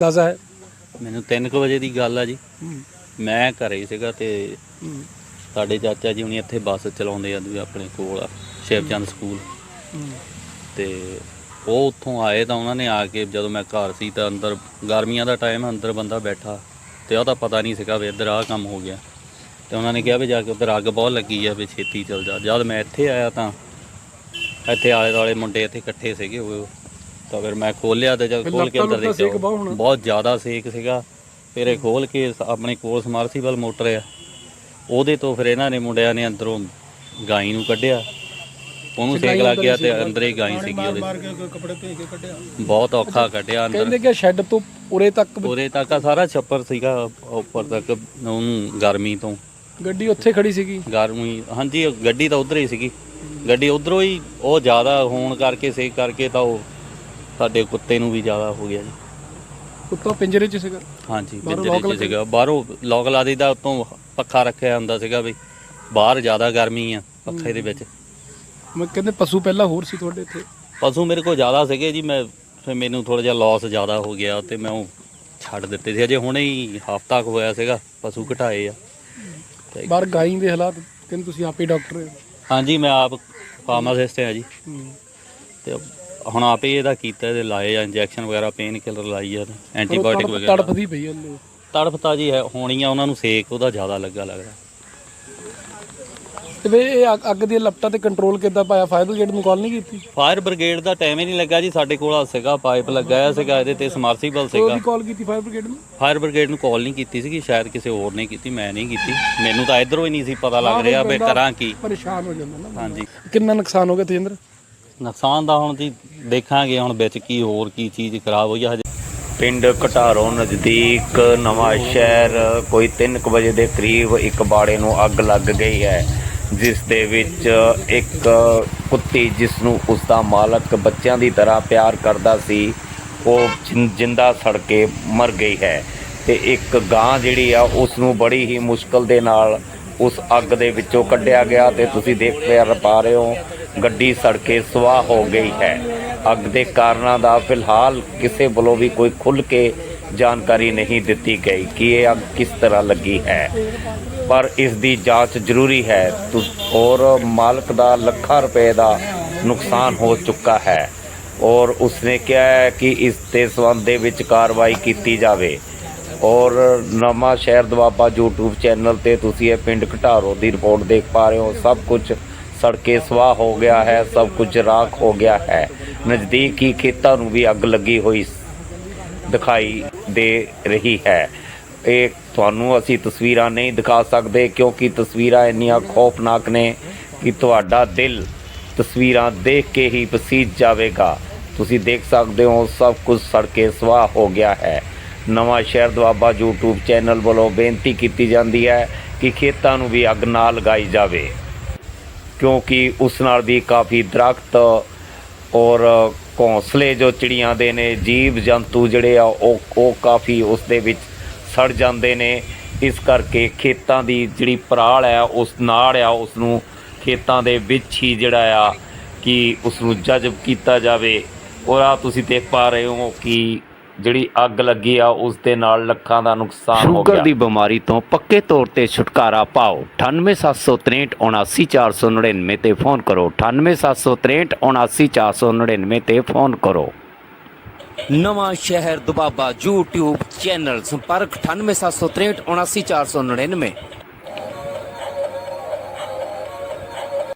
ਦੱਸਦਾ ਹੈ। ਮੈਨੂੰ 3:00 ਵਜੇ ਦੀ ਗੱਲ ਆ ਜੀ। ਮੈਂ ਘਰੇ ਹੀ ਸੀਗਾ ਤੇ ਸਾਡੇ ਚਾਚਾ ਜੀ ਹੁਣੀ ਇੱਥੇ ਬੱਸ ਚਲਾਉਂਦੇ ਆ ਵੀ ਆਪਣੇ ਕੋਲ ਆ ਸ਼ਿਵਚੰਦ ਸਕੂਲ। ਤੇ ਉਹ ਉੱਥੋਂ ਆਏ ਤਾਂ ਉਹਨਾਂ ਨੇ ਆ ਕੇ ਜਦੋਂ ਮੈਂ ਘਰ ਸੀ ਤਾਂ ਅੰਦਰ ਗਰਮੀਆਂ ਦਾ ਟਾਈਮ ਅੰਦਰ ਬੰਦਾ ਬੈਠਾ ਤੇ ਉਹਦਾ ਪਤਾ ਨਹੀਂ ਸੀਗਾ ਵੀ ਇੱਧਰ ਆਹ ਕੰਮ ਹੋ ਗਿਆ। ਤੇ ਉਹਨਾਂ ਨੇ ਕਿਹਾ ਵੀ ਜਾ ਕੇ ਉੱਧਰ ਅੱਗ ਬਹੁਤ ਲੱਗੀ ਆ ਵੀ ਛੇਤੀ ਚਲ ਜਾ। ਜਦ ਮੈਂ ਇੱਥੇ ਆਇਆ ਤਾਂ ਇੱਥੇ ਆਲੇ ਦੁਆਲੇ ਮੁੰਡੇ ਇੱਥੇ ਇਕੱਠੇ ਸੀਗੇ ਉਹ ਤਾਂ ਫਿਰ ਮੈਂ ਖੋਲਿਆ ਤੇ ਜਦ ਫਿਰ ਖੋਲ ਕੇ ਲੱਤਾਂ ਅੰਦਰ ਲੁੱਤਾਂ ਸੇਕ ਦੇਖਿਆ ਬਹੁਤ ਹੋਣਾ। ਬਹੁਤ ਜ਼ਿਆਦਾ ਸੇਕ ਸੀਗਾ। ਫਿਰ ਇਹ ਖੋਲ ਕੇ ਸ- ਆਪਣੇ ਕੋਲ ਸਮਰਸੀਬਲ ਮੋਟਰ ਆ। ਉਹਦੇ ਤੋਂ ਫਿਰ ਇਹਨਾਂ ਨੇ ਮੁੰਡਿਆਂ ਨੇ ਅੰਦਰੋਂ ਗਾਈ ਨੂੰ ਕੱਢਿਆ। ਉਹਨੂੰ ਸੇਕ ਲੱਗ ਗਿਆ ਤੇ ਅੰਦਰ ਹੀ ਗਾਈ ਸੀਗੀ ਉਹਦੇ ਕੇ ਕੱਪੜੇ ਭੇਜ ਕੇ ਕੱਢਿਆ। ਬਹੁਤ ਔਖਾ ਕੱਢਿਆ ਅੰਦਰ। ਕਹਿੰਦੇ ਕਿ ਸ਼ੈੱਡ ਤੋਂ ਉਰੇ ਤੱਕ ਪੂਰੇ ਤੱਕ ਆ ਸਾਰਾ ਛੱਪਰ ਸੀਗਾ ਉੱਪਰ ਤੱਕ ਉਹਨੂੰ ਗਰਮੀ ਤੋਂ। ਗੱਡੀ ਉੱਥੇ ਖੜੀ ਸੀਗੀ। ਗਰਮੀ ਹਾਂਜੀ ਉਹ ਗੱਡੀ ਤਾਂ ਉਧਰ ਹੀ ਸੀਗੀ। ਗੱਡੀ ਉਧਰੋਂ ਹੀ ਉਹ ਜ਼ਿਆਦਾ ਹੋਣ ਕਰਕੇ ਸੇਕ ਕਰਕੇ ਤਾਂ ਉਹ ਸਾਡੇ ਕੁੱਤੇ ਨੂੰ ਵੀ ਜ਼ਿਆਦਾ ਹੋ ਗਿਆ ਜੀ। ਕੁੱਤਾ ਪਿੰਜਰੇ 'ਚ ਸੀਗਾ? ਹਾਂਜੀ ਬਾਹਰੋਂ ਪਿੰਜਰੇ 'ਚ ਸੀਗਾ। ਬਾਹਰੋਂ ਲੋਕ ਲਾ ਦਿੱਤਾ ਉਤੋਂ ਪੱਖਾ ਰੱਖਿਆ ਹੁੰਦਾ ਸੀਗਾ ਵੀ ਬਾਹਰ ਜ਼ਿਆਦਾ ਗਰਮੀ ਆ ਪੱਖੇ ਦੇ ਵਿੱਚ। ਮੈਂ ਕਹਿੰਦੇ ਪਸ਼ੂ ਪਹਿਲਾਂ ਹੋਰ ਸੀ ਤੁਹਾਡੇ ਇੱਥੇ। ਪਸ਼ੂ ਮੇਰੇ ਕੋਲ ਜ਼ਿਆਦਾ ਸੀਗੇ ਜੀ ਮੈਂ ਫਿਰ ਮੈਨੂੰ ਥੋੜਾ ਜਿਹਾ ਲਾਸ ਜ਼ਿਆਦਾ ਹੋ ਗਿਆ ਤੇ ਮੈਂ ਉਹ ਛੱਡ ਦਿੱਤੇ ਸੀ। ਅਜੇ ਹੁਣੇ ਹੀ ਹਫਤਾ ਕੁ ਹੋਇਆ ਸੀਗਾ ਪਸ਼ੂ ਘਟਾਏ ਆ। ਤੇ ਬਾਹਰ ਗਾਈ ਦੇ ਹਾਲਾਤ ਕਹਿੰਦੇ ਤੁਸੀਂ ਆਪੇ ਡਾਕਟਰ ਹੋ। ਹਾਂਜੀ ਮੈਂ ਆਪ ਫਾਰਮਾਸਿਸਟ ਹਾਂ ਜੀ। ਹੂੰ। ਤੇ ਹੁਣ ਆਪੇ ਇਹਦਾ ਕੀਤਾ ਇਹਦੇ ਲਾਏ ਆ ਇੰਜੈਕਸ਼ਨ ਵਗੈਰਾ ਪੇਨ ਕਿਲਰ ਲਾਈ ਆ ਐਂਟੀਬਾਇਓਟਿਕ ਵਗੈਰਾ। ਤੜਫਦੀ ਪਈ ਉਹਨੂੰ। ਤੜਫਤਾ ਜੀ ਹੈ ਹੋਣੀ ਆ ਉਹਨਾਂ ਨੂੰ ਸੇਕ ਉਹਦਾ ਜ਼ਿਆਦਾ ਲੱਗਾ ਲੱਗਦਾ। ਤੇ ਵੇ ਇਹ ਅੱਗ- ਅੱਗ ਦੀਆਂ ਲਪਟਾਂ ਤੇ ਕੰਟਰੋਲ ਕਿੱਦਾਂ ਪਾਇਆ? ਫਾਇਰ ਬ੍ਰਿਗੇਡ ਨੂੰ ਕਾਲ ਨਹੀਂ ਕੀਤੀ? ਫਾਇਰ ਬ੍ਰਿਗੇਡ ਦਾ ਟਾਈਮ ਹੀ ਨਹੀਂ ਲੱਗਾ ਜੀ ਸਾਡੇ ਕੋਲ ਸੀਗਾ ਪਾਈਪ ਲੱਗਾਇਆ ਸੀਗਾ ਇਹਦੇ ਤੇ ਸਮਰਸੀਬਲ ਸੀਗਾ। ਵੀ ਕਾਲ ਕੀਤੀ ਫਾਇਰ ਬ੍ਰਿਗੇਡ ਨੂੰ? ਫਾਇਰ ਬ੍ਰਿਗੇਡ ਨੂੰ ਕਾਲ ਨਹੀਂ ਕੀਤੀ ਸੀਗੀ ਸ਼ਾਇਦ ਕਿਸੇ ਹੋਰ ਨੇ ਕੀਤੀ ਮੈਂ ਨਹੀਂ ਕੀਤੀ। ਮੈਨੂੰ ਤਾਂ ਇਧਰੋਂ ਹੀ ਨਹੀਂ ਸੀ ਪਤਾ ਲੱਗ ਰਿਹਾ ਵੀ ਕਰਾਂ ਕੀ। ਪਰੇਸ਼ਾਨ ਹੋ ਜਾਂਦਾ ਨਾ ਹਾਂਜੀ। ਕਿੰਨਾ ਨੁਕਸਾਨ ਹੋ ਗਿਆ ਤੇਜਿੰਦਰ? ਨੁਕਸਾਨ ਦਾ ਹੁਣ ਜੀ ਦੇਖਾਂਗੇ, ਹੁਣ ਵਿੱਚ ਕੀ ਹੋਰ ਕੀ ਚੀਜ਼ ਖਰਾਬ ਹੋਈ ਆ ਹਜੇ। ਪਿੰਡ ਘਟਾਰੋਂ ਨਜ਼ਦੀਕ ਨਵਾਂ ਸ਼ਹਿਰ, ਕੋਈ 3 ਵਜੇ ਦੇ ਕਰੀਬ ਇੱਕ ਬਾੜੇ ਨੂੰ ਅੱਗ ਲੱਗ ਗਈ ਹੈ, ਜਿਸ ਦੇ ਵਿੱਚ ਇੱਕ ਕੁੱਤੀ ਜਿਸ ਨੂੰ ਉਸ ਦਾ ਮਾਲਕ ਬੱਚਿਆਂ ਦੀ ਤਰ੍ਹਾਂ ਪਿਆਰ ਕਰਦਾ ਸੀ, ਉਹ ਜਿੰਦਾ ਸੜ ਕੇ ਮਰ ਗਈ ਹੈ ਤੇ ਇੱਕ ਗਾਂ ਜਿਹੜੀ ਆ ਉਸ ਨੂੰ ਬੜੀ ਹੀ ਮੁਸ਼ਕਲ ਦੇ ਨਾਲ ਉਸ ਅੱਗ ਦੇ ਵਿੱਚੋਂ ਕੱਢਿਆ ਗਿਆ ਤੇ ਤੁਸੀਂ ਦੇਖ ਪਾ ਰਹੇ ਹੋ ਗੱਡੀ ਸੜ ਕੇ ਸਵਾਹ ਹੋ ਗਈ ਹੈ। ਅੱਗ ਦੇ ਕਾਰਨਾਂ ਦਾ ਫਿਲਹਾਲ ਕਿਸੇ ਵੱਲੋਂ ਵੀ ਕੋਈ ਖੁੱਲ ਕੇ ਜਾਣਕਾਰੀ ਨਹੀਂ ਦਿੱਤੀ ਗਈ ਕਿ ਇਹ ਅੱਗ ਕਿਸ ਤਰ੍ਹਾਂ ਲੱਗੀ ਹੈ। ਪਰ ਇਸ ਦੀ ਜਾਂਚ ਜ਼ਰੂਰੀ ਹੈ। ਔਰ ਮਾਲਕ ਦਾ ਲੱਖਾਂ ਰੁਪਏ ਦਾ ਨੁਕਸਾਨ ਹੋ ਚੁੱਕਾ ਹੈ। ਔਰ ਉਸਨੇ ਕਿਹਾ ਹੈ ਕਿ ਇਸ ਦੇ ਸੰਬੰਧ ਦੇ ਵਿੱਚ ਕਾਰਵਾਈ ਕੀਤੀ ਜਾਵੇ। ਔਰ ਨਵਾਂ ਸ਼ਹਿਰ ਦਵਾਬਾ YouTube ਚੈਨਲ ਤੇ ਤੁਸੀਂ ਇਹ ਪਿੰਡ ਘਟਾਰੋ ਦੀ ਰਿਪੋਰਟ ਦੇਖ ਪਾ ਰਹੇ ਹੋ। ਸਭ ਕੁਝ ਸੜਕੇ ਸਵਾਹ ਹੋ ਗਿਆ ਹੈ, ਸਭ ਕੁਝ ਰਾਖ ਹੋ ਗਿਆ ਹੈ। ਨਜ਼ਦੀਕ ਹੀ ਖੇਤਾਂ ਨੂੰ ਵੀ ਅੱਗ ਲੱਗੀ ਹੋਈ ਦਿਖਾਈ ਦੇ ਰਹੀ ਹੈ। ਇਹ ਤੁਹਾਨੂੰ ਅਸੀਂ ਤਸਵੀਰਾਂ ਨਹੀਂ ਦਿਖਾ ਸਕਦੇ ਕਿਉਂਕਿ ਤਸਵੀਰਾਂ ਇੰਨੀਆਂ ਖੌਫਨਾਕ ਨੇ ਕਿ ਤੁਹਾਡਾ ਦਿਲ ਤਸਵੀਰਾਂ ਦੇਖ ਕੇ ਹੀ ਪਸੀਜ ਜਾਵੇਗਾ। ਤੁਸੀਂ ਦੇਖ ਸਕਦੇ ਹੋ, ਸਭ ਕੁਝ ਸੜਕੇ ਸਵਾਹ ਹੋ ਗਿਆ ਹੈ। ਨਵਾਂ ਸ਼ਹਿਰ ਦੁਆਬਾ YouTube ਚੈਨਲ ਵੱਲੋਂ ਬੇਨਤੀ ਕੀਤੀ ਜਾਂਦੀ ਹੈ ਕਿ ਖੇਤਾਂ ਨੂੰ ਵੀ ਅੱਗ ਨਾ ਲਗਾਈ ਜਾਵੇ। ਕਿਉਂਕਿ ਉਸ ਨਾਲ ਵੀ ਕਾਫੀ ਦਰਖਤ ਔਰ ਘੌਂਸਲੇ ਜੋ ਚਿੜੀਆਂ ਦੇ ਨੇ, ਜੀਵ ਜੰਤੂ ਜਿਹੜੇ ਆ, ਉਹ ਉਹ ਕਾਫੀ ਉਸ ਦੇ ਵਿੱਚ ਸੜ ਜਾਂਦੇ ਨੇ। ਇਸ ਕਰਕੇ ਖੇਤਾਂ ਦੀ ਜਿਹੜੀ ਪਰਾਲ ਆ ਉਸ ਨਾੜ ਆ ਉਸ ਨੂੰ ਖੇਤਾਂ ਦੇ ਵਿੱਚ ਹੀ ਜਿਹੜਾ ਆ ਕਿ ਉਸ ਨੂੰ ਜਜ਼ਬ ਕੀਤਾ ਜਾਵੇ। ਔਰ ਆ ਤੁਸੀਂ ਦੇਖ ਪਾ ਰਹੇ ਹੋ ਕਿ ਜਿਹੜੀ ਅੱਗ ਲੱਗੀ ਆ ਉਸ ਦੇ ਨਾਲ ਲੱਖਾਂ ਦਾ ਨੁਕਸਾਨ ਹੋ ਗਿਆ। ਸ਼ੂਗਰ ਦੀ ਬਿਮਾਰੀ ਤੋਂ ਪੱਕੇ ਤੌਰ ਤੇ ਛੁਟਕਾਰਾ ਪਾਓ। 9876379499 ਤੇ ਫੋਨ ਕਰੋ। 9876379499 ਤੇ ਫੋਨ ਕਰੋ। ਨਵਾਂ ਸ਼ਹਿਰ ਦੁਬਾਬਾ YouTube ਚੈਨਲ ਸੰਪਰਕ 9876379499